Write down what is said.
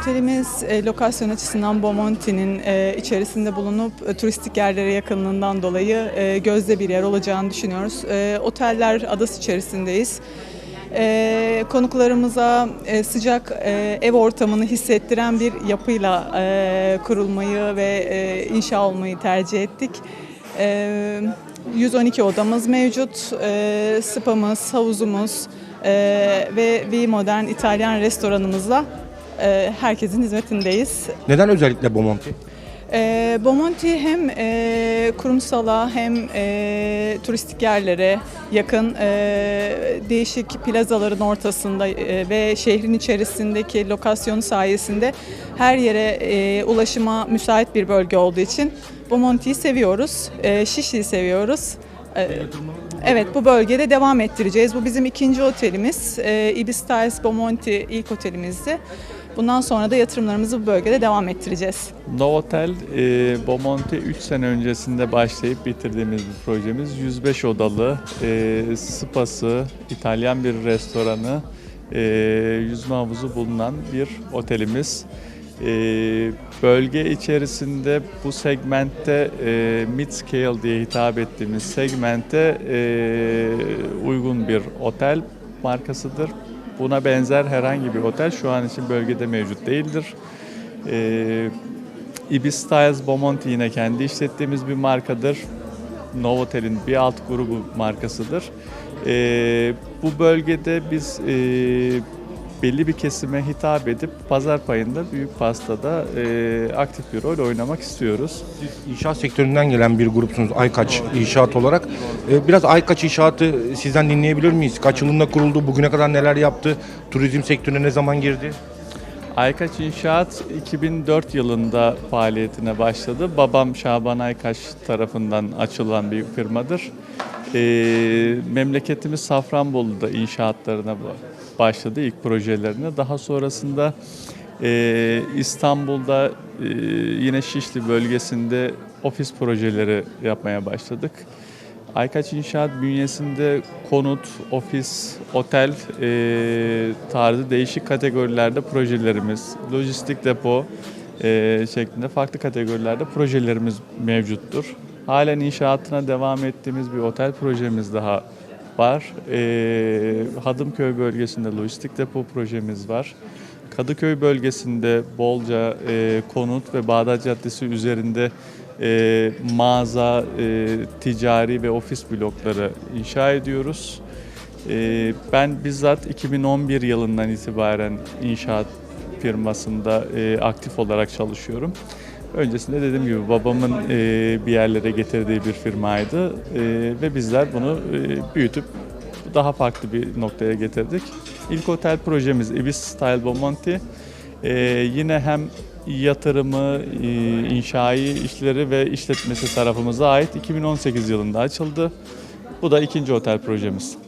Otelimiz e, lokasyon açısından Bomonti'nin e, içerisinde bulunup e, turistik yerlere yakınlığından dolayı e, gözde bir yer olacağını düşünüyoruz. E, oteller adası içerisindeyiz. E, konuklarımıza e, sıcak e, ev ortamını hissettiren bir yapıyla e, kurulmayı ve e, inşa olmayı tercih ettik. E, 112 odamız mevcut, e, spamız, havuzumuz e, ve bir modern İtalyan restoranımızla e, herkesin hizmetindeyiz. Neden özellikle Bomonti? E, Bomonti hem e, kurumsala hem e, turistik yerlere yakın e, değişik plazaların ortasında e, ve şehrin içerisindeki lokasyonu sayesinde her yere e, ulaşıma müsait bir bölge olduğu için Bomonti'yi seviyoruz, e, Şişli'yi seviyoruz. E, Evet bu bölgede devam ettireceğiz. Bu bizim ikinci otelimiz. E, Ibis Styles Bomonti ilk otelimizdi. Bundan sonra da yatırımlarımızı bu bölgede devam ettireceğiz. Novotel e, Bomonti 3 sene öncesinde başlayıp bitirdiğimiz bir projemiz. 105 odalı, e, spası, İtalyan bir restoranı, e, yüzme havuzu bulunan bir otelimiz. E, bölge içerisinde bu segmentte e, mid scale diye hitap ettiğimiz segmente e, uygun bir otel markasıdır. Buna benzer herhangi bir otel şu an için bölgede mevcut değildir. Ee, Ibis Styles Bomonti yine kendi işlettiğimiz bir markadır. Novotel'in bir alt grubu markasıdır. Ee, bu bölgede biz e, belli bir kesime hitap edip pazar payında büyük pastada e, aktif bir rol oynamak istiyoruz. Siz inşaat sektöründen gelen bir grupsunuz Aykaç İnşaat olarak. Ee, Biraz Aykaç İnşaat'ı sizden dinleyebilir miyiz? Kaç yılında kuruldu? Bugüne kadar neler yaptı? Turizm sektörüne ne zaman girdi? Aykaç İnşaat 2004 yılında faaliyetine başladı. Babam Şaban Aykaç tarafından açılan bir firmadır. Ee, memleketimiz Safranbolu'da inşaatlarına ba- başladı ilk projelerine. Daha sonrasında e, İstanbul'da e, yine Şişli bölgesinde ofis projeleri yapmaya başladık. Aykaç İnşaat bünyesinde konut, ofis, otel e, tarzı değişik kategorilerde projelerimiz, lojistik depo e, şeklinde farklı kategorilerde projelerimiz mevcuttur. Halen inşaatına devam ettiğimiz bir otel projemiz daha var. E, Hadımköy bölgesinde lojistik depo projemiz var. Kadıköy bölgesinde bolca e, konut ve Bağdat Caddesi üzerinde e, mağaza, e, ticari ve ofis blokları inşa ediyoruz. E, ben bizzat 2011 yılından itibaren inşaat firmasında e, aktif olarak çalışıyorum. Öncesinde dediğim gibi babamın e, bir yerlere getirdiği bir firmaydı E, ve bizler bunu e, büyütüp daha farklı bir noktaya getirdik. İlk otel projemiz Ibis Style Bomonti. Ee, yine hem yatırımı, e, inşai işleri ve işletmesi tarafımıza ait 2018 yılında açıldı. Bu da ikinci otel projemiz.